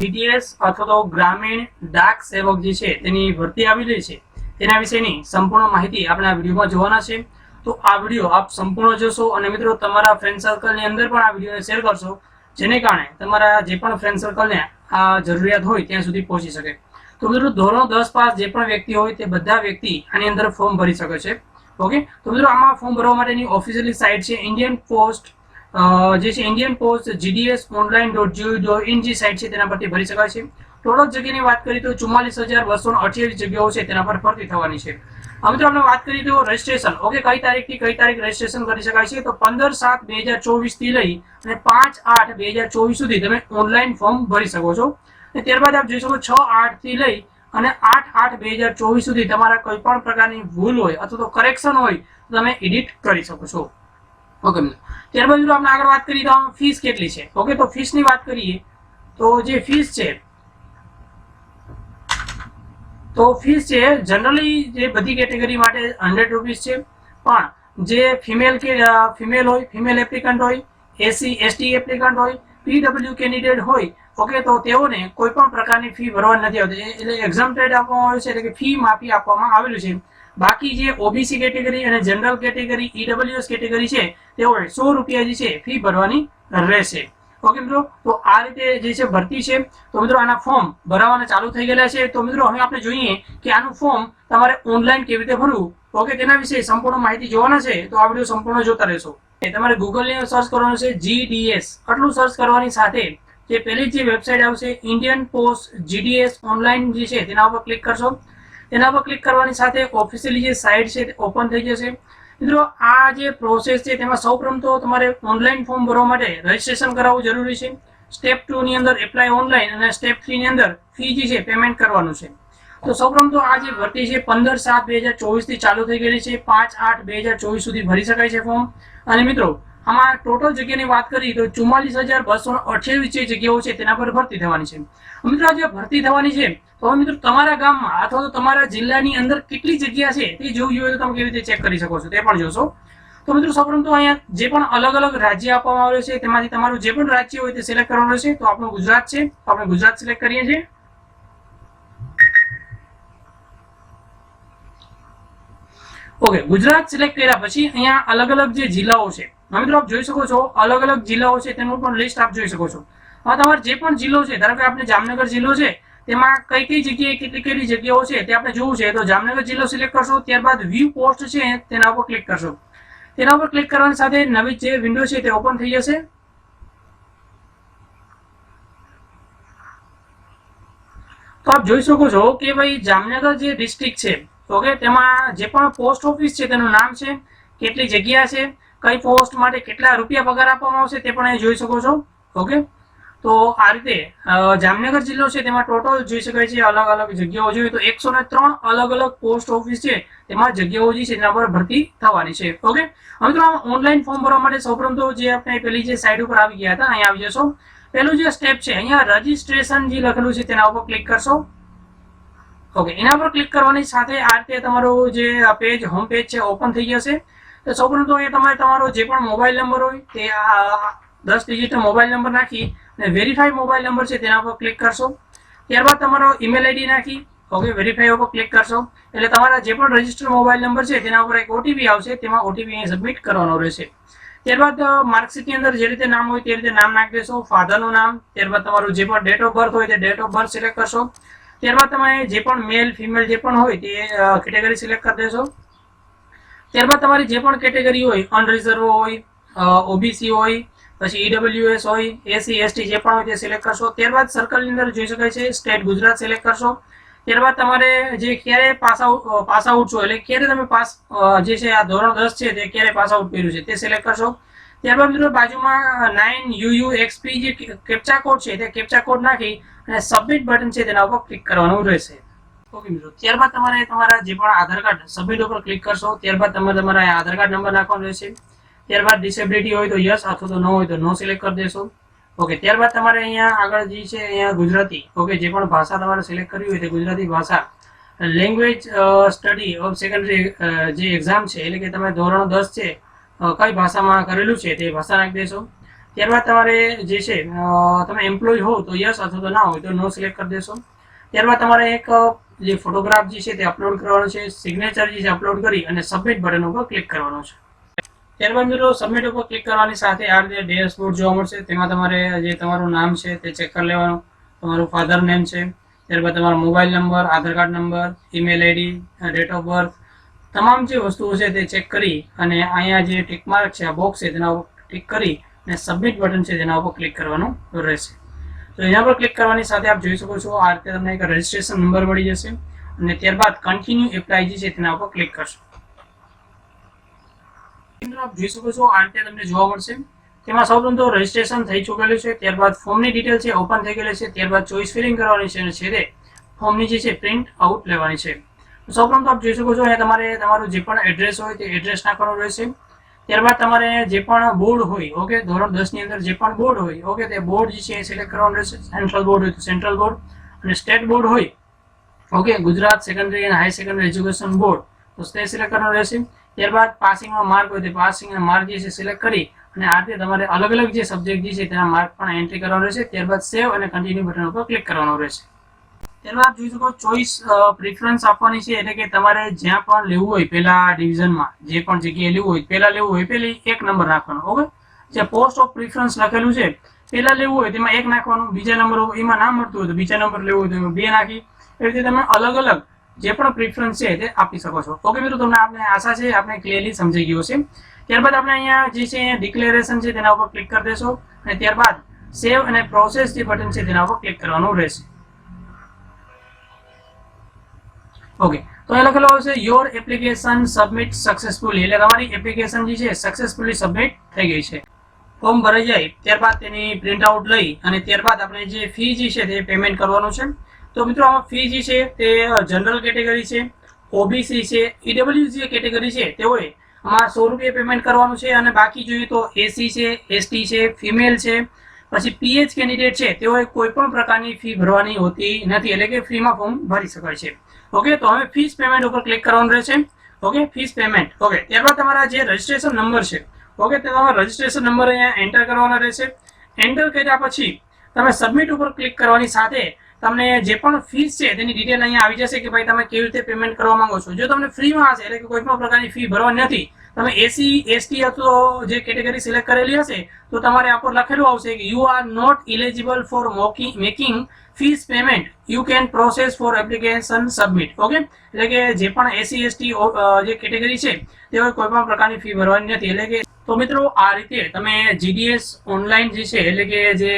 GTS અથવા તો ગ્રામીણ ડાક સેવક જે છે, તેની ભરતી આવી રહી છે. તેના વિશેની સંપૂર્ણ માહિતી આપણે આ વિડીયોમાં જોવાના છે. તો આ વીડિયો આપ સંપૂર્ણ જોશો અને મિત્રો તમારા ફ્રેન્ડ સર્કલની અંદર પણ આ વિડીયોને શેર કરશો, જેને કારણે તમારા જે પણ ફ્રેન્ડ સર્કલને આ જરૂરિયાત હોય ત્યાં સુધી પહોંચી શકે. તો મિત્રો ધોરણ દસ પાસ જે પણ વ્યક્તિ હોય તે બધા વ્યક્તિ આની અંદર ફોર્મ ભરી શકે છે. ઓકે તો મિત્રો આમાં ફોર્મ ભરવા માટેની ઓફિશિયલી સાઇટ છે ઇન્ડિયન પોસ્ટ જે છે Indian post GDS online dot gov dot in જે સાઇટ છે તેના પરથી ભરી શકાય છે. ટોટલ જગ્યાની વાત કરીએ તો ચુમ્માલીસ હજાર બસો અઠ્યાવીસ જગ્યાઓ છે તેના પર ભરતી થવાની છે. મિત્રો આપણે વાત કરીએ તો રજીસ્ટ્રેશન ઓકે કઈ તારીખથી કઈ તારીખ રજીસ્ટ્રેશન કરી શકાય છે? તો પંદર સાત બે હજાર ચોવીસથી લઈ અને પાંચ આઠ બે હજાર ચોવીસ સુધી તમે ઓનલાઈન ફોર્મ ભરી શકો છો. અને ત્યારબાદ આપ જોઈ શકો છ આઠથી લઈ અને આઠ આઠ બે હજાર ચોવીસ સુધી તમારા કોઈ પણ પ્રકારની ભૂલ હોય અથવા તો કરેક્શન હોય તમે એડિટ કરી શકો છો. મિત્રો ત્યારબાદ મિત્રો આપણે આગળ વાત કરીએ તો ફીસ કેટલી છે? ઓકે તો ફીસની વાત કરીએ તો જે ફીસ છે, તો ફીસ છે જનરલી જે બધી કેટેગરી માટે હંડ્રેડ રૂપીસ છે. પણ જે ફિમેલ કે ફિમેલ હોય ફિમેલ એપ્લિકન્ટ હોય એસસી એસટી એપ્લિકન્ટ હોય પીડબ્લ્યુ કેન્ડિડેટ હોય ઓકે તો તેઓને કોઈ પણ પ્રકારની ફી ભરવાની નથી આવતી. એટલે એક્ઝામ્પટેડ આપવામાં આવે છે, એટલે કે ફી માફી આપવામાં આવેલું છે. બાકી જે ઓબીસી કેટેગરી અને જનરલ કેટેગરી ઈડબ્લ્યુએસ કેટેગરી છે, તેઓએ સો રૂપિયા જે છે, ફી ભરવાની રહેશે. ઓકે મિત્રો? તો આ રીતે જે છે, ભરતી છે. તો મિત્રો આના ફોર્મ ભરાવાના ચાલુ થઈ ગયેલા છે. તો મિત્રો હવે આપણે જોઈએ કે આનું ફોર્મ તમારે ઓનલાઈન કેવી રીતે ભરવું? ઓકે, તેના વિશે સંપૂર્ણ માહિતી જોવાના છે. તો આ વીડિયો સંપૂર્ણ જોતા રહેશો. તમારે ગૂગલની સર્ચ કરવાનું છે જીડીએસ આટલું સર્ચ કરવાની સાથે જે પહેલી જે વેબસાઇટ આવશે ઇન્ડિયન પોસ્ટ જીડીએસ ઓનલાઈન જે છે, તેના ઉપર ક્લિક કરશો. તેના પર ક્લિક કરવાની સાથે ઓફિશિયલી જે સાઇટ છે ઓપન થઈ જશે. મિત્રો, આ જે પ્રોસેસ છે તેમાં સૌપ્રથમ તો તમારે ઓનલાઈન ફોર્મ ભરવા માટે રજીસ્ટ્રેશન કરાવવું જરૂરી છે. સ્ટેપ ટુ ની અંદર એપ્લાય ઓનલાઈન અને સ્ટેપ થ્રી ની અંદર ફી જે છે પેમેન્ટ કરવાનું છે. તો સૌપ્રથમ તો આ જે ભરતી છે પંદર સાત બે હજાર ચોવીસથી ચાલુ થઈ ગયેલી છે. પાંચ આઠ બે હજાર ચોવીસ સુધી ભરી શકાય છે ફોર્મ અને મિત્રો આમાં ટોટલ જગ્યાની વાત કરીએ તો ચુમ્માલીસ હજાર બસો અઠ્યાવીસ જે જગ્યાઓ છે તેના પર ભરતી થવાની છે. મિત્રો આજે ભરતી થવાની છે, તો મિત્રો તમારા ગામમાં અથવા તો તમારા જિલ્લાની અંદર કેટલી જગ્યા છે તે જોવું જોઈએ તો તમે કેવી રીતે ચેક કરી શકો છો તે પણ જોશો. તો મિત્રો, સૌપ્રથમ તો અહીંયા જે પણ અલગ અલગ રાજ્ય આપવામાં આવ્યો છે તેમાંથી તમારું જે પણ રાજ્ય હોય તે સિલેક્ટ કરવાનું છે તો આપણું ગુજરાત છે, તો આપણે ગુજરાત સિલેક્ટ કરીએ છીએ. ઓકે ગુજરાત સિલેક્ટ કર્યા પછી અહીંયા અલગ અલગ જે જિલ્લાઓ છે હવે મિત્રો આપ જોઈ શકો છો, અલગ અલગ જિલ્લાઓ છે, તેનું પણ લિસ્ટ આપ જોઈ શકો છો. હવે તમારે જે પણ જિલ્લો છે, ધારો કે આપણે જામનગર જિલ્લો છે, તેમાં કઈ કઈ જગ્યાએ કેટલી કેટલી જગ્યાઓ છે, તે આપણે જોવું છે, તો જામનગર જિલ્લો સિલેક્ટ કરશો, ત્યારબાદ વ્યૂ પોસ્ટ છે, તેના ઉપર ક્લિક કરશો. તેના ઉપર ક્લિક કરવાની સાથે નવી જે વિન્ડો છે, તે ઓપન થઈ જશે. તો આપ જોઈ શકો છો કે ભાઈ જામનગર જે ડિસ્ટ્રિક્ટ છે ઓકે તેમાં જે પણ પોસ્ટ ઓફિસ છે, તેનું નામ છે, કેટલી જગ્યા છે કઈ પોસ્ટ માટે કેટલા રૂપિયા પગાર આપવામાં આવશે તે પણ અહીં જોઈ શકો છો. ઓકે? તો આ રીતે જામનગર જિલ્લો છે તેમાં ટોટલ જોઈ શકાય છે અલગ અલગ જગ્યાઓ જોઈએ તો એકસો ને ત્રણ અલગ અલગ પોસ્ટ ઓફિસ છે. તેમાં જગ્યાઓ જે છે તેના પર ભરતી થવાની છે. ઓકે? હવે તો ઓનલાઈન ફોર્મ ભરવા માટે સૌપ્રથમ તો જે આપણે પેલી જે સાઈડ ઉપર આવી ગયા હતા, અહીંયા આવી જશો. પેલું જે સ્ટેપ છે, અહીંયા રજીસ્ટ્રેશન જે લખેલું છે તેના ઉપર ક્લિક કરશો. ઓકે, એના પર ક્લિક કરવાની સાથે આ રીતે તમારું જે પેજ હોમ પેજ છે ઓપન થઈ જશે. તો સૌપ્રથમ તો અહીંયા તમારે તમારો જે પણ મોબાઈલ નંબર હોય તે આ દસ ડિજિટ મોબાઈલ નંબર નાખી અને વેરીફાઈ મોબાઈલ નંબર છે તેના ઉપર ક્લિક કરશો. ત્યારબાદ તમારો ઈમેલ આઈડી નાખી ઓકે વેરીફાઈ ઉપર ક્લિક કરશો. એટલે તમારા જે પણ રજિસ્ટર્ડ મોબાઈલ નંબર છે તેના ઉપર એક ઓટીપી આવશે, તેમાં ઓટીપી અહીં સબમિટ કરવાનો રહેશે. ત્યારબાદ માર્કશીટની અંદર જે રીતે નામ હોય તે રીતે નામ નાખી દેશો ફાધરનું નામ, ત્યારબાદ તમારું જે પણ ડેટ ઓફ બર્થ હોય તે ડેટ ઓફ બર્થ સિલેક્ટ કરશો. ત્યારબાદ તમે જે પણ મેલ ફિમેલ જે પણ હોય તે કેટેગરી સિલેક્ટ કરી દેશો. ત્યારબાદ તમારી જે પણ કેટેગરી હોય અનરિઝર્વ હોય ઓબીસી હોય, પછી ઈડબ્લ્યુએસ હોય એસસી એસટી જે પણ હોય તે સિલેક્ટ કરશો. ત્યારબાદ સર્કલની અંદર જોઈ શકાય છે સ્ટેટ ગુજરાત સિલેક્ટ કરશો. ત્યારબાદ તમારે જે ક્યારે પાસ આઉટ પાસ આઉટ છો, એટલે ક્યારે તમે પાસ જે છે આ ધોરણ દસ છે તે ક્યારે પાસ આઉટ કર્યું છે તે સિલેક્ટ કરશો. ત્યારબાદ મિત્રો બાજુમાં નાઇન યુયુ એક્સપી જે કેપ્ચા કોડ છે તે કેપ્ચા કોડ નાખી અને સબમિટ બટન છે તેના ઉપર ક્લિક કરવાનું રહેશે. ઓકે મિત્રો, ત્યારબાદ તમારે તમારા જે પણ આધાર કાર્ડ સબમિટ ઉપર ક્લિક કરશો, ત્યારબાદ તમારે તમારા આધાર કાર્ડ નંબર નાખવાનો રહેશે. ત્યારબાદ ડિસેબિલિટી હોય તો યસ અથવા તો ન હોય તો નો સિલેક્ટ કરી દેશો. ઓકે, ત્યારબાદ તમારે અહીંયા આગળ જે છે, અહીંયા ગુજરાતી, ઓકે, જે પણ ભાષા તમારે સિલેક્ટ કરવી હોય તે ગુજરાતી ભાષા લેંગ્વેજ સ્ટડી ઓફ સેકન્ડરી જે એક્ઝામ છે, એટલે કે તમે ધોરણ દસ છે કઈ ભાષામાં કરેલું છે તે ભાષા નાખી દેશો. ત્યારબાદ તમારે જે છે તમે એમ્પ્લોય હો તો યસ અથવા તો ના હોય તો નો સિલેક્ટ કરી દેશો. ત્યારબાદ તમારે એક જે ફોટોગ્રાફ જે છે તે અપલોડ કરવાનો છે સિગ્નેચર જે છે અપલોડ કરી અને સબમિટ બટન ઉપર ક્લિક કરવાનો છે. ત્યારબાદ મિત્રો સબમિટ ઉપર ક્લિક કરવાની સાથે આ રીતે ડેશબોર્ડ જોવા મળશે. તેમાં તમારે જે તમારું નામ છે તે ચેક કરી લેવાનું. તમારું ફાધર નેમ છે. ત્યારબાદ તમારો mobile number Aadhaar card number email ID date of birth તમામ જે વસ્તુઓ છે તે ચેક કરી અને અહીંયા જે ટિક માર્ક છે, આ બોક્સ છે, તેના ઉપર ક્લિક કરી અને સબમિટ બટન છે તેના ઉપર ક્લિક કરવાનું રહેશે. તો એના પર ક્લિક કરવાની સાથે આપ જોઈ શકો છો, આ રીતે તમને એક રજિસ્ટ્રેશન નંબર મળી જશે અને ત્યારબાદ કન્ટિન્યુ એપ્લાય જે છે તેના ઉપર ક્લિક કરશો. આપ જોઈ શકો છો, આ રીતે તમને જોવા મળશે. તેમાં સૌપ્રથમ તો રજિસ્ટ્રેશન થઈ ચૂકેલું છે, ત્યારબાદ ફોર્મની ડિટેલ છે ઓપન થઈ ગયેલી છે, ત્યારબાદ ચોઈસ ફિલિંગ કરવાની છે અને છેલ્લે ફોર્મની જે છે પ્રિન્ટ આઉટ લેવાની છે. સૌપ્રથમ તો આપ જોઈ શકો છો, અહીંયા તમારે તમારું જે પણ એડ્રેસ હોય તે એડ્રેસ નાખવાનું રહેશે. ત્યારબાદ તમારે જે પણ બોર્ડ હોય ઓકે ધોરણ દસની અંદર જે પણ બોર્ડ હોય ઓકે તે બોર્ડ જે છે એ સિલેક્ટ કરવાનું રહેશે. સેન્ટ્રલ બોર્ડ હોય તો સેન્ટ્રલ બોર્ડ અને સ્ટેટ બોર્ડ હોય ઓકે ગુજરાત સેકન્ડરી અને હાઈ સેકન્ડરી એજ્યુકેશન બોર્ડ તો તે સિલેક્ટ કરવાનું રહેશે. ત્યારબાદ પાસિંગમાં માર્ક હોય, તે પાસિંગના માર્ક જે છે સિલેક્ટ કરી અને આ રીતે તમારે અલગ અલગ જે સબ્જેક્ટ જે છે તેના માર્ક પણ એન્ટ્રી કરવાનું રહેશે. ત્યારબાદ સેવ અને કન્ટિન્યુ બટન ઉપર ક્લિક કરવાનું રહેશે. ત્યારબાદ જોઈ શકો ચોઈસ પ્રિફરન્સ આપવાની છે, એટલે કે તમારે જ્યાં પણ લેવું હોય, પેલા ડિવિઝનમાં જે પણ જગ્યાએ લેવું હોય, પેલા લેવું હોય, પેલી એક નંબર નાખવાનો ઓકે જે પોસ્ટ ઓફ પ્રિફરન્સ લખેલું છે, પેલા લેવું હોય, તેમાં એક નાખવાનું, બીજા નંબર એમાં ના મળતું હોય, તો બીજા નંબર લેવું હોય, તો બે નાખી એવી રીતે તમે અલગ અલગ જે પણ પ્રિફરન્સ છે, તે આપી શકો છો. ઓકે મિત્રો, તમને આપણે આશા છે આપણે ક્લિયરલી સમજાઈ ગયો છે ત્યારબાદ આપણે અહીંયા જે છે ડિક્લેરેશન છે, તેના ઉપર ક્લિક કરી દેશો. અને ત્યારબાદ સેવ અને પ્રોસેસ જે બટન છે, તેના ઉપર ક્લિક કરવાનું રહેશે. ઓકે તો એ લખેલો આવશે યોર એપ્લિકેશન સબમિટ સક્સેસફુલી એટલે તમારી એપ્લિકેશન જે છે સક્સેસફુલી સબમિટ થઈ ગઈ છે. ફોર્મ ભરાઈ જાય, ત્યારબાદ તેની પ્રિન્ટ આઉટ લઈ અને ત્યારબાદ આપણે જે ફી જે છે તે પેમેન્ટ કરવાનું છે. તો મિત્રો, આમાં ફી જે છે તે જનરલ કેટેગરી છે ઓબીસી છે ઈડબ્લ્યુ જે કેટેગરી છે, તેઓએ આમાં સો રૂપિયા પેમેન્ટ કરવાનું છે અને બાકી જોઈએ તો એસી છે એસટી છે ફિમેલ છે, પછી પીએચ કેન્ડિડેટ છે, તેઓએ કોઈ પણ પ્રકારની ફી ભરવાની હોતી નથી, એટલે કે ફ્રીમાં ફોર્મ ભરી શકાય છે. ઓકે તો હવે ફીસ પેમેન્ટ ઉપર ક્લિક કરવાનું રહેશે. ઓકે ફીસ પેમેન્ટ ઓકે ત્યારબાદ તમારા જે રજિસ્ટ્રેશન નંબર છે ઓકે તે તમારો રજિસ્ટ્રેશન નંબર અહીંયા એન્ટર કરવાના રહેશે. એન્ટર કર્યા પછી તમે સબમિટ ઉપર ક્લિક કરવાની સાથે તમને જે પણ ફીસ છે, તેની ડિટેલ અહીંયા આવી જશે કે ભાઈ તમે કેવી રીતે પેમેન્ટ કરવા માંગો છો. જો તમને ફ્રીમાં હશે, એટલે કે કોઈ પણ પ્રકારની ફી ભરવાની નથી તમે એસી એસટી અથવા જે કેટેગરી સિલેક્ટ કરેલી હશે, તો તમારે આ પર લખેલું આવશે કે you are not eligible for making fees payment you can process for application submit okay એટલે કે જે પણ એસી એસટી જે કેટેગરી છે તેઓ કોઈ પણ પ્રકારની ફી ભરવાની નથી. એટલે કે, તો મિત્રો, આ રીતે તમે જીડીએસ ઓનલાઈન જે છે, એટલે કે જે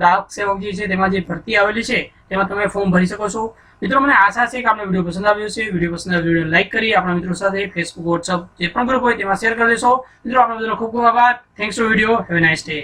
ડાક સેવક જે છે, તેમાં જે ભરતી આવેલી છે, તેમાં તમે ફોર્મ ભરી શકો છો. મિત્રો, મને આશા છે કે આપણે વીડિયો પસંદ આવ્યો છે. વીડિયો પસંદ આવ્યો વીડિયો લાઈક કરી, આપણા મિત્રો સાથે ફેસબુક વોટ્સઅપ જે પણ ગ્રુપ હોય તેમાં શેર કરી દેશો. મિત્રો આપણા મિત્રો ખૂબ ખૂબ આભાર. Thanks for video have nice day